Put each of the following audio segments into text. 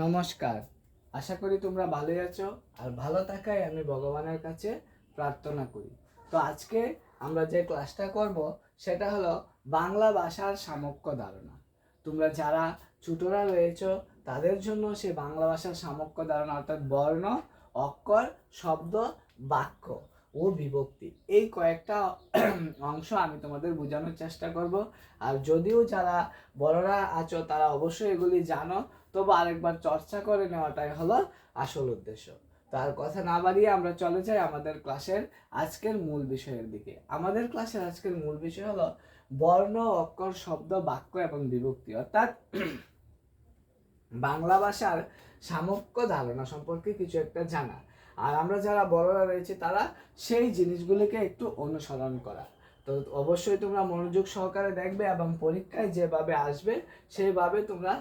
নমস্কার। আশা করি তোমরা ভালোই আছো আর ভালো থাকাই আমি ভগবানের কাছে প্রার্থনা করি। তো আজকে আমরা যে ক্লাসটা করব, সেটা হলো বাংলা ভাষার সামক্য ধারণা। তোমরা যারা ছোটরা রয়েছ, তাদের জন্য সে বাংলা ভাষার সামক্য ধারণা অর্থাৎ বর্ণ, অক্ষর, শব্দ, বাক্য ও বিভক্তি এই কয়েকটা অংশ আমি তোমাদের বোঝানোর চেষ্টা করব। আর যদিও যারা বড়রা আছো, তারা অবশ্যই এগুলি জানো। তবু আরেকবার চর্চা করে নেওয়াটাই হলো আসল উদ্দেশ্য। তার কথা না বাড়িয়ে আমরা চলে যাই আমাদের ক্লাসের আজকের মূল বিষয়ের দিকে। আমাদের ক্লাসের আজকের মূল বিষয় হলো বর্ণ, অক্ষর, শব্দ, বাক্য এবং বিভক্তি। অর্থাৎ বাংলা ভাষার সামক্য ধারণা সম্পর্কে কিছু একটা জানা। আর আমরা যারা বড়রা রয়েছে তারা সেই জিনিসগুলিকে একটু অনুসরণ করা। তো অবশ্যই তোমরা মনোযোগ সহকারে দেখবে এবং পরীক্ষায় যেভাবে আসবে, সেইভাবে তোমরা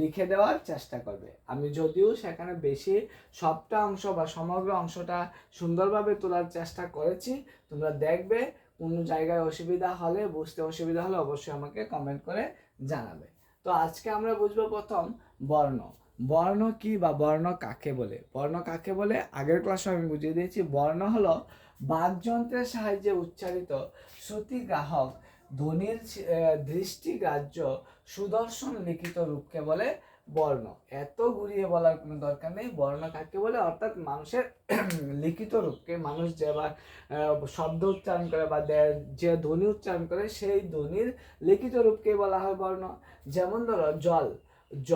লিখে দেওয়ার চেষ্টা করবে। আমি যদিও সেখানে বেশি সবটা অংশ বা সমগ্র অংশটা সুন্দরভাবে তোলার চেষ্টা করেছি, তোমরা দেখবে কোনো জায়গায় অসুবিধা হলে, বুঝতে অসুবিধা হলে অবশ্যই আমাকে কমেন্ট করে জানাবে। তো আজকে আমরা বুঝব প্রথম বর্ণ। বর্ণ কি বা বর্ণ কাকে বলে? বর্ণ কাকে বলে? আগের ক্লাসে আমি বুঝিয়ে দিয়েছি, বর্ণ হলো বাকযন্ত্রের সাহায্যে উচ্চারিত শ্রুতিগ্রাহক ধ্বনির দৃষ্টিগ্রাহ্য সুদর্শন লিখিত রূপকে বলে বর্ণ। এত ঘুরিয়ে বলার কোনো দরকার নেই। বর্ণ কাকে বলে? অর্থাৎ মানুষের লিখিত রূপকে মানুষ যে বা শব্দ উচ্চারণ করে বা যে ধ্বনি উচ্চারণ করে সেই ধ্বনির লিখিত রূপকে বলা হয় বর্ণ। যেমন ধরো, জল। জ,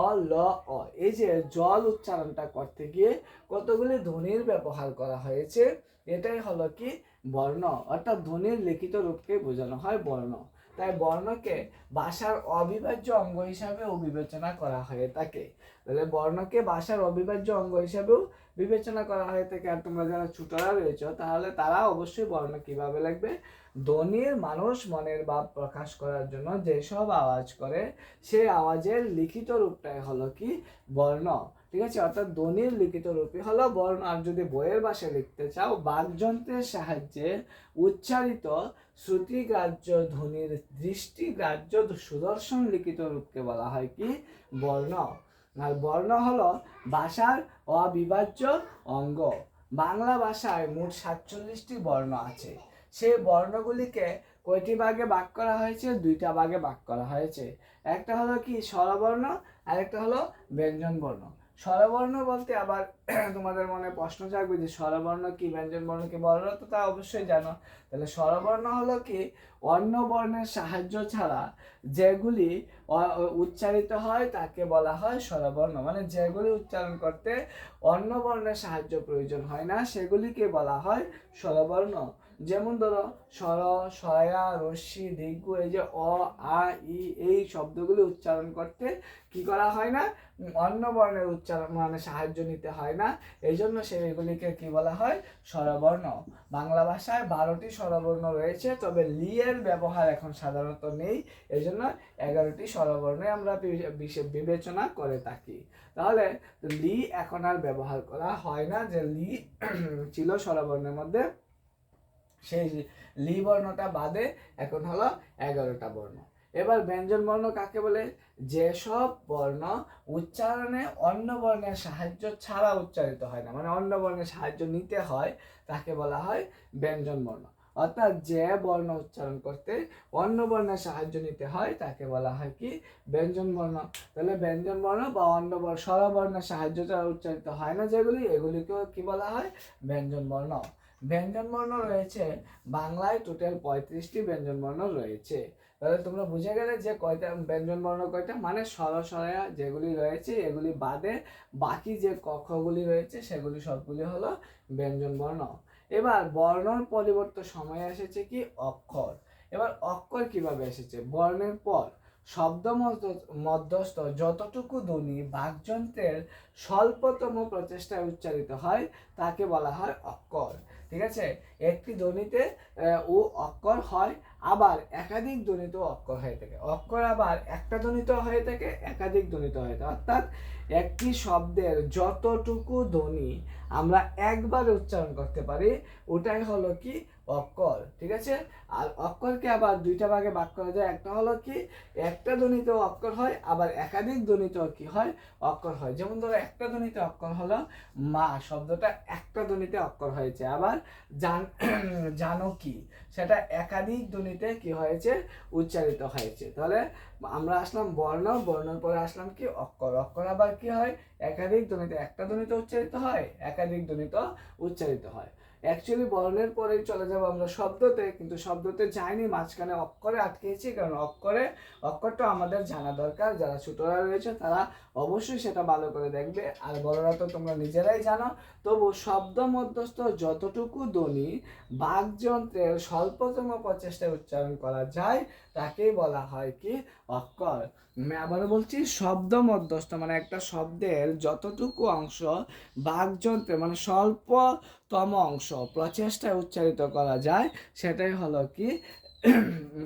অ, ল, অ। এই যে জল উচ্চারণটা করতে গিয়ে কতগুলি ধ্বনির ব্যবহার করা হয়েছে? এটাই হলো কি বর্ণ। অর্থাৎ ধ্বনির লিখিত রূপকে বোঝানো হয় বর্ণ। তাই বর্ণকে ভাষার অবিভাজ্য অঙ্গ হিসাবেও বিবেচনা করা হয়ে থাকে তাহলে বর্ণকে ভাষার অবিভাজ্য অঙ্গ হিসাবেও বিবেচনা করা হয়ে থাকে আর তোমরা যারা ছোটরা রয়েছে, তাহলে তারা অবশ্যই বর্ণ কীভাবে লাগবে ধ্বনির মানুষ মনের ভাব প্রকাশ করার জন্য যেসব আওয়াজ করে, সেই আওয়াজের লিখিত রূপটাই হলো কি বর্ণ। ঠিক আছে? অর্থাৎ ধ্বনির লিখিত রূপই হলো বর্ণ। আর যদি বইয়ের ভাষায় লিখতে চাও, বাকযন্ত্রের সাহায্যে উচ্চারিত শ্রুতিগ্রাহ্য ধ্বনির দৃষ্টিগ্রাহ্য সুদর্শন লিখিত রূপকে বলা হয় কি? বর্ণ। আর বর্ণ হলো ভাষার অবিভাজ্য অঙ্গ। বাংলা ভাষায় মোট সাতচল্লিশটি বর্ণ আছে। সেই বর্ণগুলিকে কয়টি ভাগে ভাগ করা হয়েছে? দুইটা ভাগে ভাগ করা হয়েছে। একটা হলো কি? স্বরবর্ণ। আর একটা হলো ব্যঞ্জন বর্ণ স্বরবর্ণ বলতে আবার তোমাদের মনে প্রশ্ন থাকবে যে স্বরবর্ণ কি ব্যঞ্জন বর্ণ কি বর্ণ তো তা অবশ্যই জানো। তাহলে স্বরবর্ণ হলো কি? অন্য বর্ণের সাহায্য ছাড়া যেগুলি উচ্চারিত হয়, তাকে বলা হয় স্বরবর্ণ। মানে যেগুলি উচ্চারণ করতে অন্য বর্ণের সাহায্য প্রয়োজন হয় না, সেগুলিকে বলা হয় স্বরবর্ণ। যেমন ধরো স্বর সয়া, রশ্মি, দীর্ঘ, এই যে অ, আ, ই, এই শব্দগুলি উচ্চারণ করতে কি করা হয় না? অন্য বর্ণের উচ্চারণ মানে সাহায্য নিতে হয় না। এই জন্য সেগুলিকে কি বলা হয়? স্বরবর্ণ। বাংলা ভাষায় বারোটি স্বরবর্ণ রয়েছে, তবে লি এর ব্যবহার এখন সাধারণত নেই। এই জন্য এগারোটি স্বরবর্ণে আমরা বিবেচনা করে থাকি। তাহলে লি এখন আর ব্যবহার করা হয় না, যে লি ছিল স্বরবর্ণের মধ্যে। সেই লি বর্ণটা বাদে এখন হলো এগারোটা বর্ণ। এবার ব্যঞ্জন বর্ণ কাকে বলে? যেসব বর্ণ উচ্চারণে অন্য বর্ণের সাহায্য ছাড়া উচ্চারিত হয় না মানে অন্য বর্ণের সাহায্য নিতে হয়, তাকে বলা হয় ব্যঞ্জন বর্ণ। অর্থাৎ যে বর্ণ উচ্চারণ করতে অন্য বর্ণের সাহায্য নিতে হয়, তাকে বলা হয় কি? ব্যঞ্জন বর্ণ। তাহলে ব্যঞ্জন বর্ণ বা অন্য বর্ণ, স্বরবর্ণের সাহায্য ছাড়া উচ্চারিত হয় না যেগুলি, এগুলিকেও কি বলা হয়? ব্যঞ্জন বর্ণ। ব্যঞ্জন বর্ণ রয়েছে। বাংলায় টোটাল পঁয়ত্রিশটি ব্যঞ্জন বর্ণ রয়েছে। তাহলে তোমরা বুঝে গেলে যে কয়টা ব্যঞ্জন বর্ণ কয়টা? মানে সরসয়া যেগুলি রয়েছে, এগুলি বাদে বাকি যে কক্ষগুলি রয়েছে, সেগুলি সবগুলি হলো ব্যঞ্জন বর্ণ। এবার বর্ণর পরিবর্তন সময় এসেছে কি? অক্ষর। এবার অক্ষর কীভাবে এসেছে? বর্ণের পর। শব্দ মধ্য- মধ্যস্থ যতটুকু ধ্বনি বাকযন্ত্রের স্বল্পতম প্রচেষ্টায় উচ্চারিত হয়, তাকে বলা হয় অক্ষর। ঠিক আছে? একটি ধ্বনিতে ও অক্ষর হয়, আবার একাধিক ধ্বনিত অক্ষর হয়ে থাকে। অক্ষর আবার একটা ধ্বনিত হয়ে থাকে, একাধিক ধ্বনিত হয়ে থাকে। অর্থাৎ একটি শব্দের যতটুকু ধ্বনি আমরা একবার উচ্চারণ করতে পারি, ওটাই হলো কি? অক্ষর ঠিক আছে? আর অক্ষরকে আবার দুইটা ভাগে ভাগ করা যায়। একটা হলো কি, একটা ধ্বনিতে অক্ষর হয়, আবার একাধিক ধ্বনিতে কি হয় অক্ষর হয়। যেমন ধরো, একটা ধ্বনিতে অক্ষর হলো মা, শব্দটা একটা ধ্বনিতে অক্ষর হয়েছে। আবার জান, জানো কি, সেটা একাধিক ধ্বনিতে কি হয়েছে, উচ্চারিত হয়েছে। তাহলে আমরা আসলাম বর্ণ, বর্ণর পরে আসলাম কি অক্ষর অক্ষর আবার কি হয়, একাধিক ধ্বনিতে একটা ধ্বনিতে উচ্চারিত হয়, একাধিক ধ্বনিতে উচ্চারিত হয়। অ্যাকচুয়ালি বর্ণের পরেই চলে যাব আমরা শব্দতে, কিন্তু শব্দতে যাইনি, মাঝখানে অক্ষরে আটকেছি কারণ অক্ষরে, অক্ষরটা আমাদের জানা দরকার। যারা ছোটরা রয়েছে, তারা অবশ্যই সেটা ভালো করে দেখবে। আর বড়রা তো তোমরা নিজেরাই জানো, তবু শব্দ মধ্যস্থ যতটুকু ধ্বনি বাকযন্ত্রের স্বল্পতম প্রচেষ্টায় উচ্চারণ করা যায়, তাকেই বলা হয় কি? অক্ষর। আমি আবারও বলছি, শব্দ মধ্যস্থ মানে একটা শব্দের যতটুকু অংশ বাকযন্ত্রে মানে স্বল্পতম অংশ প্রচেষ্টায় উচ্চারিত করা যায়, সেটাই হলো কি?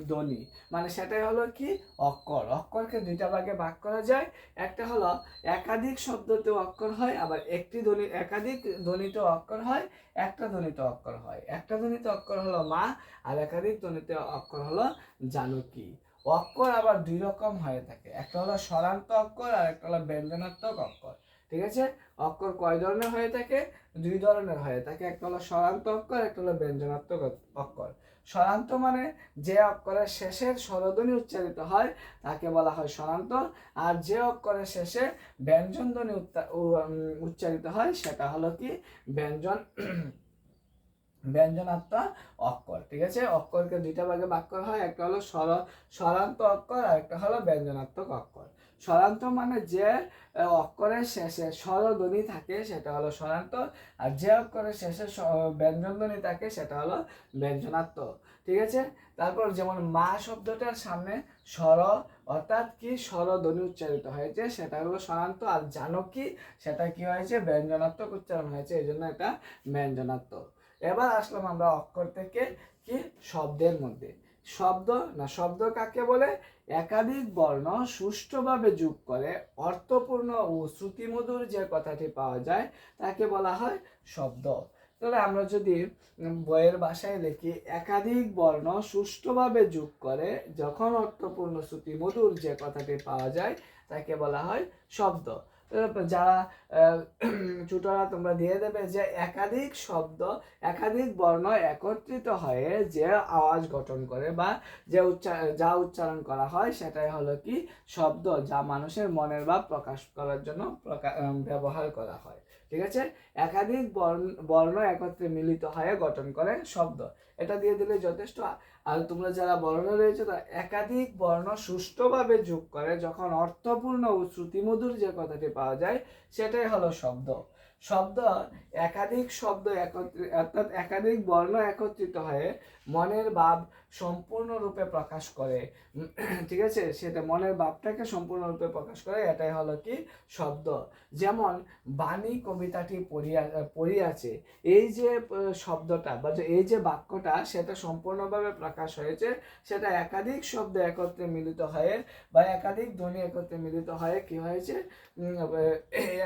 ধ্বনি। মানে সেটাই হলো কি? অক্ষর। অক্ষরকে দুইটা ভাগে ভাগ করা যায়। একটা হলো একাধিক শব্দতেও অক্ষর হয়, আবার একটি ধ্বনি, একাধিক ধ্বনিতে অক্ষর হয়, একটা ধ্বনিতে অক্ষর হয়। একটা ধ্বনিতে অক্ষর হলো মা, আর একাধিক ধ্বনিতে অক্ষর হলো জানকী। অক্ষর আবার দুই রকম হয়ে থাকে। একটা হলো স্বরান্ত অক্ষর, আর একটা হলো ব্যঞ্জনাত্মক অক্ষর। ঠিক আছে? অক্ষর কয় ধরনের হয়ে থাকে? দুই ধরনের হয়ে থাকে। একটা হলো স্বরান্ত অক্ষর, একটা হলো ব্যঞ্জনাত্মক অক্ষর। স্বরান্ত মানে যে অক্ষরের শেষের স্বরধ্বনি উচ্চারিত হয় তাকে বলা হয় স্বরান্ত। আর যে অক্ষরের শেষে ব্যঞ্জন ধ্বনি উত্তা- উ- উম, উচ্চারিত হয় সেটা হলো কি? ব্যঞ্জন ব্যঞ্জনাত্মক অক্ষর ঠিক আছে? অক্ষরকে দুইটা ভাগে ভাগ করা হয় একটা হলো স্বর স্বরান্ত অক্ষর আর একটা হলো ব্যঞ্জনাত্মক অক্ষর। স্বরান্ত মানে যে অক্ষরের শেষে স্বরধ্বনি থাকে, সেটা হলো স্বরান্ত। আর যে অক্ষরের শেষে ব্যঞ্জনধ্বনি থাকে, সেটা হলো ব্যঞ্জনাত্মক ঠিক আছে? তারপর যেমন মা শব্দটার সামনে স্বর অর্থাৎ কি? স্বরধ্বনি উচ্চারিত হয়েছে, সেটা হলো স্বরান্ত। আর জানকী সেটা কি হয়েছে? ব্যঞ্জনাত্মক উচ্চারণ হয়েছে, এই জন্য এটা ব্যঞ্জনাত্মক এবার আসলাম আমরা অক্ষর থেকে কি? শব্দের মধ্যে। শব্দ না শব্দ কাকে বলে? একাধিক বর্ণ সুষ্ঠুভাবে যোগ করে অর্থপূর্ণ ও শ্রুতিমধুর যে কথাটি পাওয়া যায়, তাকে বলা হয় শব্দ। তাহলে আমরা যদি বইয়ের ভাষায় লিখি, একাধিক বর্ণ সুষ্ঠুভাবে যোগ করে যখন অর্থপূর্ণ, শ্রুতিমধুর যে কথাটি পাওয়া যায়, তাকে বলা হয় শব্দ। যারা ছোটরা তোমরা দিয়ে দেবে যে একাধিক শব্দ, একাধিক বর্ণ একত্রিত হয়ে যে আওয়াজ গঠন করে বা যে উচ্চার যা উচ্চারণ করা হয় সেটাই হলো কি শব্দ যা মানুষের মনের ভাব প্রকাশ করার জন্য ব্যবহার করা হয়। ঠিক আছে? একাধিক বর্ণ বর্ণ একত্রে মিলিত হয়ে গঠন করে শব্দ। এটা দিয়ে দিলে যথেষ্ট। আর তোমরা যারা বর্ণ রয়েছে, তারা একাধিক বর্ণ সুষ্ঠুভাবে যোগ করে যখন অর্থপূর্ণ ও শ্রুতিমধুর যে কথাটি পাওয়া যায়, সেটাই হলো শব্দ। শব্দ একাধিক শব্দ একত্রিত অর্থাৎ একাধিক বর্ণ একত্রিত হয়ে মনের ভাব সম্পূর্ণরূপে প্রকাশ করে। ঠিক আছে? সেটা মনের ভাবটাকে সম্পূর্ণরূপে প্রকাশ করে, এটাই হলো কি? শব্দ। যেমন বাণী কবিতাটি পড়িয়া, পড়িয়াছে, এই যে শব্দটা বা এই যে বাক্যটা, সেটা সম্পূর্ণভাবে প্রকাশ হয়েছে, সেটা একাধিক শব্দ একত্রে মিলিত হয়ে বা একাধিক ধ্বনি একত্রে মিলিত হয়ে কি হয়েছে?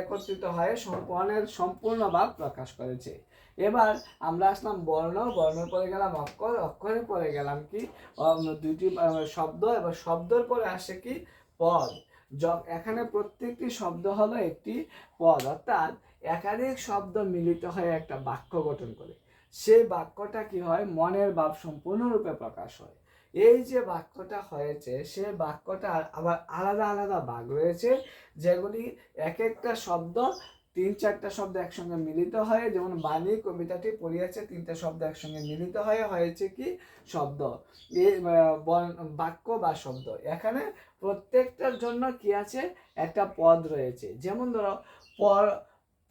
একত্রিত হয়ে সম্পূর্ণের, সম্পূর্ণ ভাব প্রকাশ করেছে। এবার আমরা আসলাম বর্ণ, বর্ণের পরে গেলাম অক্ষর, অক্ষরের পরে গেলাম কি? দুইটি শব্দ, এবার শব্দের পরে আসে কি? পদ। এখানে প্রত্যেকটি শব্দ হলো একটি পদ, অর্থাৎ একাধিক শব্দ মিলিত হয়ে একটা বাক্য গঠন করে। সেই বাক্যটা কি হয়? মনের ভাব সম্পূর্ণরূপে প্রকাশ হয়। এই যে বাক্যটা হয়েছে সে বাক্যটা আবার আলাদা আলাদা ভাগ রয়েছে, যেগুলি এক একটা শব্দ তিন চারটা শব্দ একসঙ্গে মিলিত হয়ে যেমন বাণী কবিতাটি পড়িয়াছে তিনটা শব্দ একসঙ্গে মিলিত হয়ে হয়েছে কি? শব্দ। আহ, বাক্য বা শব্দ। এখানে প্রত্যেকটার জন্য কি আছে? একটা পদ রয়েছে। যেমন ধরো পর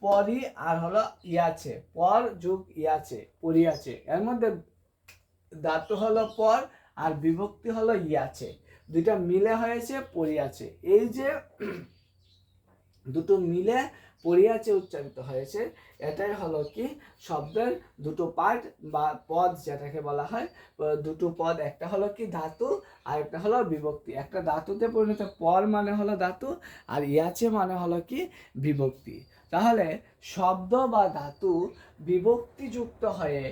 পরই আর হলো ইয়াছে। পর যুগ ইয়াছে পড়িয়াছে। এর মধ্যে ধাতু হলো পর আর বিভক্তি হলো ইয়াছে। দুইটা মিলে হয়েছে পড়িয়াছে। এই যে দুটো মিলে পড়িয়াছে, উচ্চারিত হয়েছে। এটাই হলো কি? শব্দের দুটো পার্ট বা পদ যেটাকে বলা হয়, দুটো পদ, একটা হলো কি ধাতু আর একটা হলো বিভক্তি। একটা ধাতুতে পরিণত পর মানে হলো ধাতু আর ইয়াছে মানে হলো কি বিভক্তি। তাহলে শব্দ বা ধাতু বিভক্তিযুক্ত হয়ে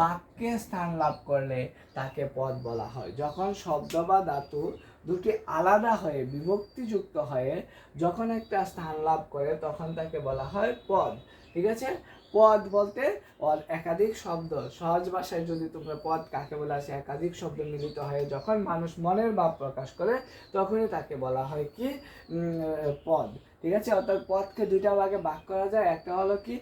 বাক্যে স্থান লাভ করলে তাকে পদ বলা হয়। যখন শব্দ বা ধাতু দুটি আলাদা হয়ে, বিভক্তিযুক্ত হয়ে যখন একটা স্থান লাভ করে, তখন তাকে বলা হয় পদ, ঠিক আছে? পদ বলতে অর একাধিক শব্দ। সহজ ভাষায় যদি তোমরা পদ কাকে বলে আসে, একাধিক শব্দ মিলিত হয়ে যখন মানুষ মনের ভাব প্রকাশ করে, তখনই তাকে বলা হয় কি? পদ, ঠিক আছে? অর্থাৎ পদকে দুইটা ভাগে ভাগ করা যায়। একটা হলো কি?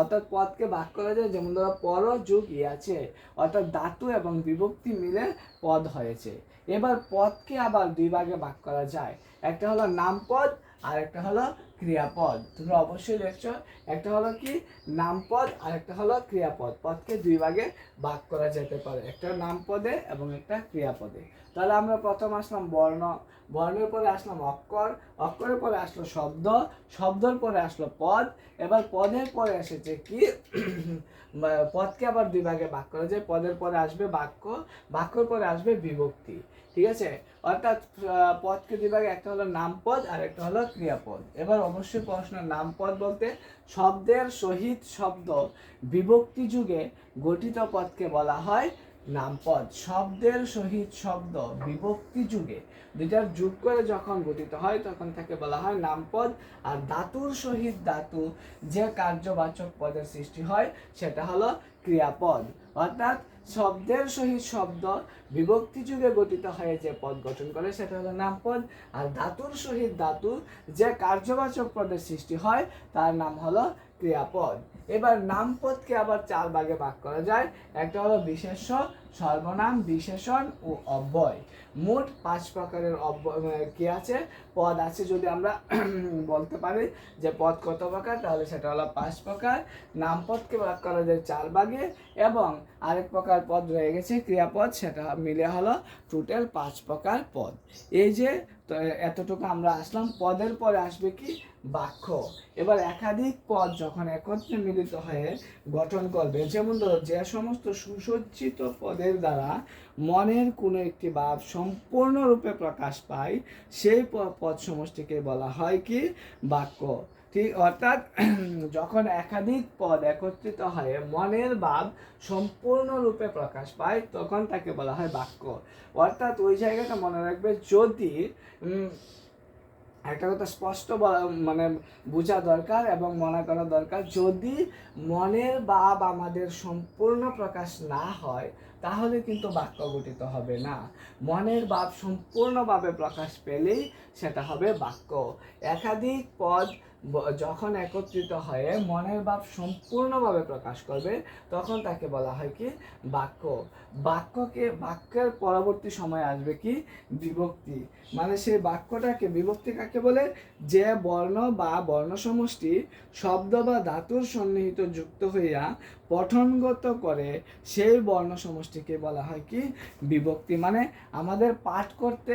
অর্থাৎ পদকে ভাগ করা যায়, যেমন ধরো পর যুগ আছে, অর্থাৎ ধাতু এবং বিভক্তি মিলে পদ হয়েছে। এবার পদকে আবার দুই ভাগে ভাগ করা যায়। একটা হলো নামপদ আর একটা হলো ক্রিয়াপদ। তোমরা অবশ্যই দেখছ, একটা হলো কি? নামপদ আর একটা হলো ক্রিয়াপদ। পদকে দুই ভাগে ভাগ করা যেতে পারে, একটা নামপদে এবং একটা ক্রিয়াপদে। তাহলে আমরা প্রথম আসলাম বর্ণ। বর্ণের পরে আসলাম অক্ষর। অক্ষরের পরে আসলো শব্দ। শব্দের পরে আসলো পদ। এবার পদের পরে এসেছে কি? পদকে আবার দুই ভাগে ভাগ করা যায়। পদের পরে আসবে বাক্য। বাক্যর পরে আসবে বিভক্তি। ঠিক আছে? অর্থাৎ পদকে দুই ভাগে একটা হলো নামপদ আর একটা হলো ক্রিয়াপদ। এবার অবশ্যই প্রশ্ন নামপদ বলতে শব্দের সহিত শব্দ বিভক্তি যুগে গঠিত পদকে বলা হয় নামপদ। শব্দের সহিত শব্দ বিভক্তি যুগে। দুইটার যুগ করে যখন গঠিত হয়, তখন তাকে বলা হয় নামপদ। আর ধাতুর সহিত ধাতু যে কার্যবাচক পদের সৃষ্টি হয়, সেটা হলো ক্রিয়াপদ। অর্থাৎ শব্দের সহিত শব্দ বিভক্তি যুগে গঠিত হয়ে যে পদ গঠন করে, সেটা হলো নামপদ। আর ধাতুর সহিত ধাতু যে কার্যবাচক পদের সৃষ্টি হয়, তার নাম হলো ক্রিয়াপদ। এবার নামপদকে আবার চার ভাগে ভাগ করা যায়। একটা হলো বিশেষ্য সর্বনাম, বিশেষণ ও অব্যয়। মোট পাঁচ প্রকারের অব্যয় কি আছে? পদ আছে যদি আমরা বলতে পারি যে পদ কত প্রকার, তাহলে সেটা হলো পাঁচ প্রকার। নামপদকে ভাগ করা যায় চার ভাগে এবং আরেক প্রকার পদ রয়ে গেছে, ক্রিয়াপদ, সেটা মিলে হলো টোটাল পাঁচ প্রকার পদ। এই যে তো এতটুকু আমরা আসলাম। পদের পরে আসবে কি? বাক্য। এবার একাধিক পদ যখন একত্রে মিলিত হয়ে গঠন করবে, যেমন ধরো, যে সমস্ত সুসজ্জিত পদের দ্বারা মনের কোনো একটি ভাব সম্পূর্ণরূপে প্রকাশ পায়, সেই পদ সমষ্টিকে বলা হয় কি? বাক্য। ঠিক, অর্থাৎ যখন একাধিক পদ একত্রিত হয়ে, মনের ভাব সম্পূর্ণরূপে প্রকাশ পায়, তখন তাকে বলা হয় বাক্য। অর্থাৎ ওই জায়গাটা মনে রাখবে, যদি একটা কথা স্পষ্ট মানে বোঝা দরকার এবং মনে করা দরকার, যদি মনের ভাব আমাদের সম্পূর্ণ প্রকাশ না হয়, তাহলে কিন্তু বাক্য গঠিত হবে না। মনের ভাব সম্পূর্ণভাবে প্রকাশ পেলেই সেটা হবে বাক্য। একাধিক পদ যখন একত্রিত হয়ে মনের ভাব সম্পূর্ণভাবে প্রকাশ করবে, তখন তাকে বলা হয় কি? বাক্য। বাক্যকে, বাক্যের পরবর্তী সময় আসবে কি? বিভক্তি। মানে সেই বাক্যটাকে, বিভক্তি কাকে বলে? যে বর্ণ বা বর্ণ সমষ্টি শব্দ বা ধাতুর সন্নিহিত যুক্ত হইয়া পঠনগত করে সেই বর্ণ সমষ্টিকে বলা হয় কি? বিভক্তি। মানে আমাদের পাঠ করতে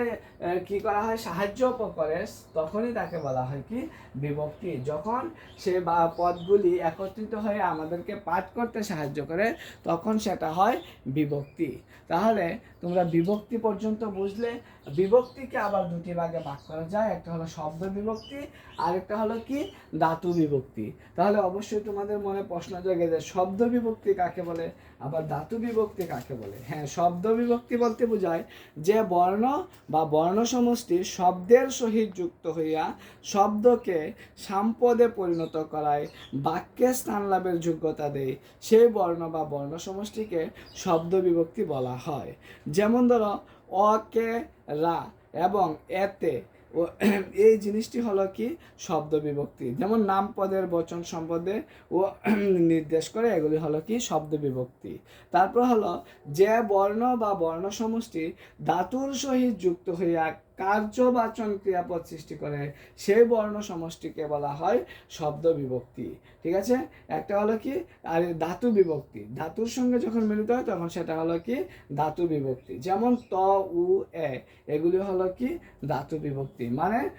কি করা হয়? সাহায্য করে, তখনই তাকে বলা হয় কি? বিভক্তি। যখন সে বা পদগুলি একত্রিত হয়ে আমাদেরকে পাঠ করতে সাহায্য করে, তখন সেটা হয় বিভক্তি। তাহলে তোমরা বিভক্তি পর্যন্ত বুঝলে বিভক্তিকে আবার দুটি ভাগে ভাগ করা যায়। একটা হলো শব্দ বিভক্তি আর একটা হলো কি? ধাতু বিভক্তি। তাহলে অবশ্যই তোমাদের মনে প্রশ্ন জাগে যে শব্দ বিভক্তি কাকে বলে? আবার ধাতু বিভক্তি কাকে বলে? হ্যাঁ শব্দ বিভক্তি বলতে বোঝায় যে বর্ণ বা বর্ণ সমষ্টি শব্দের সহিত যুক্ত হইয়া শব্দকে সাম্পদে পরিণত করায়, বাক্যে স্থান লাভের যোগ্যতা দেয়। সেই বর্ণ বা বর্ণ সমষ্টিকে শব্দ বিভক্তি বলা হয়। যেমন ধরো অ কে রা এবং এতে ও এই জিনিসটি হলো কি? শব্দ বিভক্তি যেমন নাম পদের বচন সম্পদে ও নির্দেশ করে, এগুলি হলো কি? শব্দ বিভক্তি তারপর হলো যে বর্ণ বা বর্ণ সমষ্টি ধাতুর সহিত যুক্ত হইয়া কার্যবাচন ক্রিয়াপদ সৃষ্টি করে। সেই বর্ণ সমষ্টিকে বলা হয় শব্দ বিভক্তি ঠিক আছে? একটা হলো কি? আর ধাতু বিভক্তি। ধাতুর সঙ্গে যখন মিলিত হয়, তখন সেটা হলো কি? ধাতু বিভক্তি। যেমন ত, উ, এ, এগুলি হলো কি? ধাতু বিভক্তি। মানে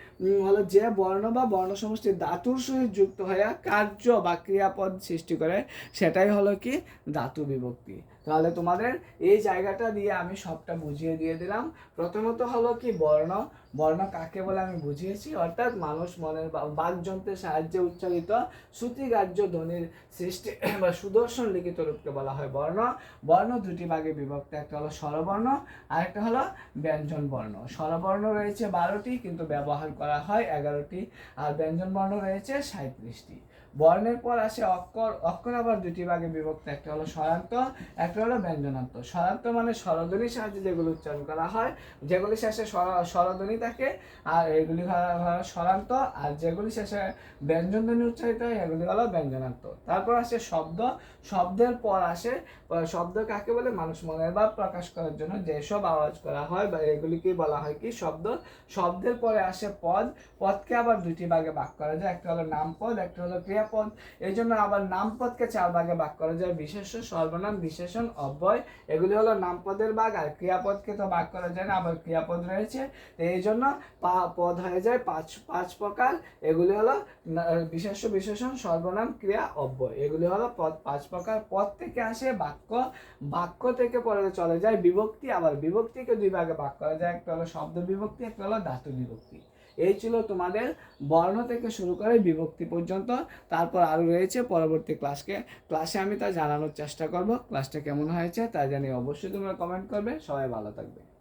হলো যে বর্ণ বা বর্ণ সমষ্টি ধাতুর সহিত যুক্ত হয়ে কার্য বা ক্রিয়াপদ সৃষ্টি করে, সেটাই হলো কি? ধাতু বিভক্তি। তাহলে তোমাদের এই জায়গাটা দিয়ে আমি সবটা বুঝিয়ে দিয়ে দিলাম। প্রথমত হলো কি বর্ণ? বর্ণ কাকে বলে আমি বুঝিয়েছি? অর্থাৎ মানুষ মনের বা- বাকযন্ত্রের সাহায্যে উচ্চারিত শ্রুতিগ্রাহ্য ধ্বনির সৃষ্টি বা সুদর্শন লিখিত রূপকে বলা হয় বর্ণ। বর্ণ দুটি ভাগে বিভক্ত, একটা হলো স্বরবর্ণ আর একটা হলো ব্যঞ্জন বর্ণ। স্বরবর্ণ রয়েছে বারোটি, কিন্তু ব্যবহার করা হয় এগারোটি। আর ব্যঞ্জন বর্ণ রয়েছে সাঁত্রিশটি বর্ণের পর আসে অক্ষর অক্ষর আবার দুটি ভাগে বিভক্ত। একটা হলো স্বরান্ত একটা হলো ব্যঞ্জনান্ত স্বরান্ত মানে স্বরধ্বনির সাহায্যে যেগুলো উচ্চারণ করা হয়, যেগুলি শেষে স্বরধ্বনি থাকে, আর এগুলি হলো স্বরান্ত আর যেগুলি শেষে ব্যঞ্জনধ্বনি উচ্চারিত হয় এগুলি হলো ব্যঞ্জনান্ত তারপর আসে শব্দ। শব্দের পর আসে শব্দ কাকে বলে? মানুষ মনের ভাব প্রকাশ করার জন্য যেসব আওয়াজ করা হয় বা এগুলিকে বলা হয় কি? শব্দ। শব্দের পরে আসে পদ। পদকে আবার দুটি ভাগে ভাগ করা যায়। একটা হলো নাম পদ একটা হলো ক্রিয়াপদ এই জন্য আবার নামপদকে চার ভাগে ভাগ করা যায়। বিশেষ সর্বনাম, বিশেষণ, অব্যয়। এগুলি হলো নামপদের ভাগ আর ক্রিয়াপদকে তো ভাগ করা যায় না, আবার ক্রিয়াপদ রয়েছে। তো এই জন্য পা- পদ হয়ে যায় পাঁচ পাঁচ প্রকার। এগুলি হলো বিশেষ্য বিশেষণ, সর্বনাম, ক্রিয়া, অব্যয়। এগুলি হলো পদ, পাঁচ প্রকার। পদ থেকে আসে বাক্য। বাক্য থেকে পরে চলে যায় বিভক্তি। আবার বিভক্তিকে দুই ভাগে ভাগ করা যায়। একটা হলো শব্দ বিভক্তি, একটা হলো ধাতু বিভক্তি। এই ছিল তোমাদের বর্ণ থেকে শুরু করে বিভক্তি পর্যন্ত। তারপর আরও রয়েছে পরবর্তী ক্লাসকে। ক্লাসে আমি তা জানানোর চেষ্টা করব। ক্লাসটা কেমন হয়েছে তা জানিয়ে অবশ্যই তোমরা কমেন্ট করবে। সবাই ভালো থাকবে।